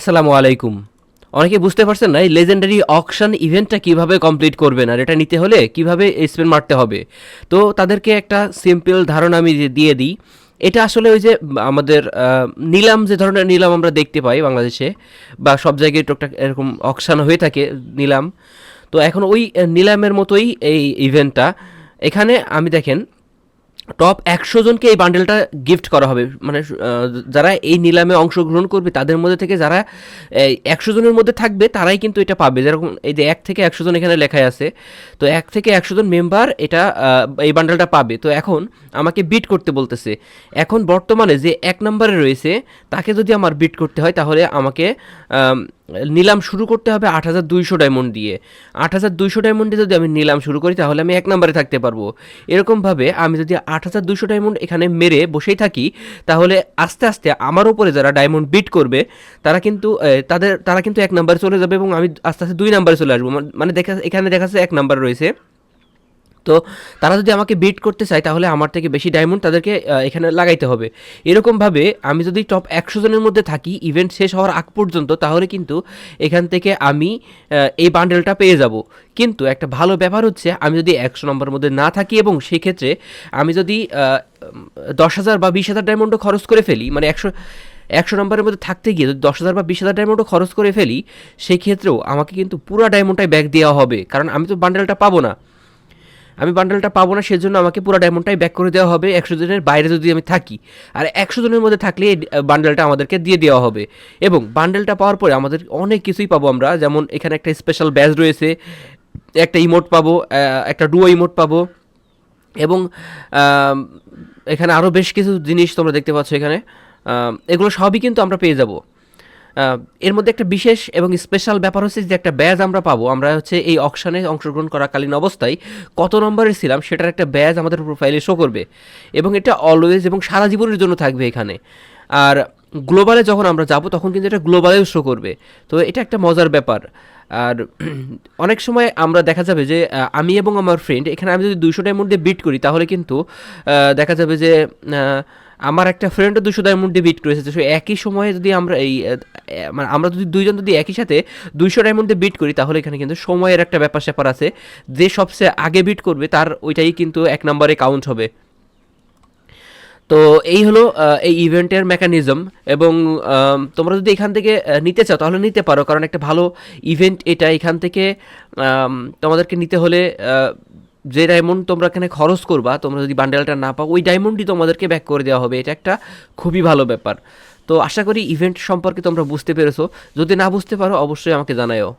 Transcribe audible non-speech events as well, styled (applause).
আসসালামু আলাইকুম। অনেকে বুঝতে পারছেন না এই লেজেন্ডারি অকশন ইভেন্টটা কীভাবে কমপ্লিট করবেন আর এটা নিতে হলে কীভাবে স্পেন মারতে হবে। তো তাদেরকে একটা সিম্পল ধারণা আমি দিয়ে দিই। এটা আসলে ওই যে আমাদের নিলাম যে ধরনের নিলাম আমরা দেখতে পাই বাংলাদেশে বা সব জায়গায় টুকটাক এরকম অকশান হয়ে থাকে নিলাম। তো এখন ওই নিলামের মতোই এই ইভেন্টটা এখানে আমি দেখেন টপ একশো জনকে এই বান্ডেলটা গিফট করা হবে। মানে যারা এই নিলামে অংশগ্রহণ করবে তাদের মধ্যে থেকে যারা একশো জনের মধ্যে থাকবে তারাই কিন্তু এটা পাবে। যেরকম এই যে এক থেকে একশো জন এখানে লেখাই আছে। তো এক থেকে একশো জন মেম্বার এটা এই বান্ডেলটা পাবে। তো এখন আমাকে বিট করতে বলতেছে এখন বর্তমানে যে এক নম্বরে রয়েছে তাকে যদি আমার বিট করতে হয় তাহলে আমাকে আম, নিলাম শুরু করতে হবে আট হাজার দুইশো ডায়মন্ড দিয়ে। আট হাজার দুইশো ডায়মন্ডে যদি আমি নিলাম শুরু করি, তাহলে আমি এক নম্বরে থাকতে পারব। এরকমভাবে আমি যদি আট হাজার দুইশো ডায়মন্ড এখানে মেরে বসেই থাকি, তাহলে আস্তে আস্তে আমার ওপরে যারা ডায়মন্ড বিট করবে, তারা কিন্তু তাদের, তারা কিন্তু এক নম্বরে চলে যাবে এবং আমি আস্তে আস্তে দুই নম্বরে চলে আসব। মানে- মানে দেখা, এখানে দেখা যাচ্ছে এক নম্বর রয়েছে। তো তারা যদি আমাকে বিট করতে চায়, তাহলে আমার থেকে বেশি ডায়মন্ড তাদেরকে এখানে লাগাইতে হবে। এরকমভাবে আমি যদি টপ একশো জনের মধ্যে থাকি ইভেন্ট শেষ হওয়ার আগ পর্যন্ত, তাহলে কিন্তু এখান থেকে আমি এই বান্ডেলটা পেয়ে যাব। কিন্তু একটা ভালো ব্যাপার হচ্ছে, আমি যদি একশো নম্বরের মধ্যে না থাকি এবং সেক্ষেত্রে আমি যদি দশ হাজার বা বিশ হাজার ডায়মন্ডও খরচ করে ফেলি মানে একশো একশো নম্বরের মধ্যে থাকতে গিয়ে যদি দশ হাজার বা বিশ হাজার ডায়মন্ডও খরচ করে ফেলি, সেক্ষেত্রেও আমাকে কিন্তু পুরো ডায়মন্ডটাই ব্যাক দেওয়া হবে। কারণ আমি তো বান্ডেলটা পাবো না। আমি বান্ডেলটা পাবো না, সেজন্য আমাকে পুরো ডায়মন্ডটাই ব্যাক করে দেওয়া হবে। একশো জনের বাইরে যদি আমি থাকি, আর একশো জনের মধ্যে থাকলে এই বান্ডেলটা আমাদেরকে দিয়ে দেওয়া হবে। এবং বান্ডেলটা পাওয়ার পরে আমাদের অনেক কিছুই পাবো আমরা। যেমন এখানে একটা স্পেশাল ব্যাজ রয়েছে, একটা ইমোট পাবো একটা ডুয়ো ইমোট পাবো, এবং এখানে আরও বেশ কিছু জিনিস তোমরা দেখতে পাচ্ছ এখানে। এগুলো সবই কিন্তু আমরা পেয়ে যাব। এর মধ্যে একটা বিশেষ এবং স্পেশাল ব্যাপার হচ্ছে যে একটা ব্যাজ আমরা পাবো। আমরা হচ্ছে এই অকশানে অংশগ্রহণ করাকালীন অবস্থায় কত নম্বরে ছিলাম সেটার একটা ব্যাজ আমাদের প্রোফাইলে শো করবে এবং এটা অলওয়েজ এবং সারা জীবনের জন্য থাকবে এখানে। আর গ্লোবালে যখন আমরা যাব তখন কিন্তু এটা গ্লোবালেও শো করবে। তো এটা একটা মজার ব্যাপার। আর (clears throat) অনেক সময় আমরা দেখা যাবে যে আমি এবং আমার ফ্রেন্ড এখানে আমি যদি দুইশো ডায়মন্ড দিয়ে বিট করি তাহলে কিন্তু দেখা যাবে যে আমার একটা ফ্রেন্ডও দুশো ডায়মন্ড দিয়ে বিট করেছে, তো একই সময়ে যদি আমরা এই মানে আমরা যদি দুইজন যদি একই সাথে দুইশো ডায়মন্ড বিট করি, তাহলে এখানে কিন্তু সময়ের একটা ব্যাপার স্যাপার আছে। যে সবচেয়ে আগে বিট করবে, তার ওইটাই কিন্তু এক নম্বরে কাউন্ট হবে। তো এই হলো এই ইভেন্টের মেকানিজম এবং তোমরা যদি এখান থেকে নিতে চাও, তাহলে নিতে পারো। কারণ একটা ভালো ইভেন্ট এটা এখান থেকে তোমাদেরকে নিতে হলে যে ডায়মন্ড তোমরা এখানে খরচ করবা, তোমরা যদি বান্ডেলটা না পাও, ওই ডায়মন্ডই তোমাদেরকে ব্যাক করে দেওয়া হবে। এটা একটা খুবই ভালো ব্যাপার। তো আশা করি ইভেন্ট সম্পর্কে তোমরা বুঝতে পেরেছ। যদি না বুঝতে পারো, অবশ্যই আমাকে জানাও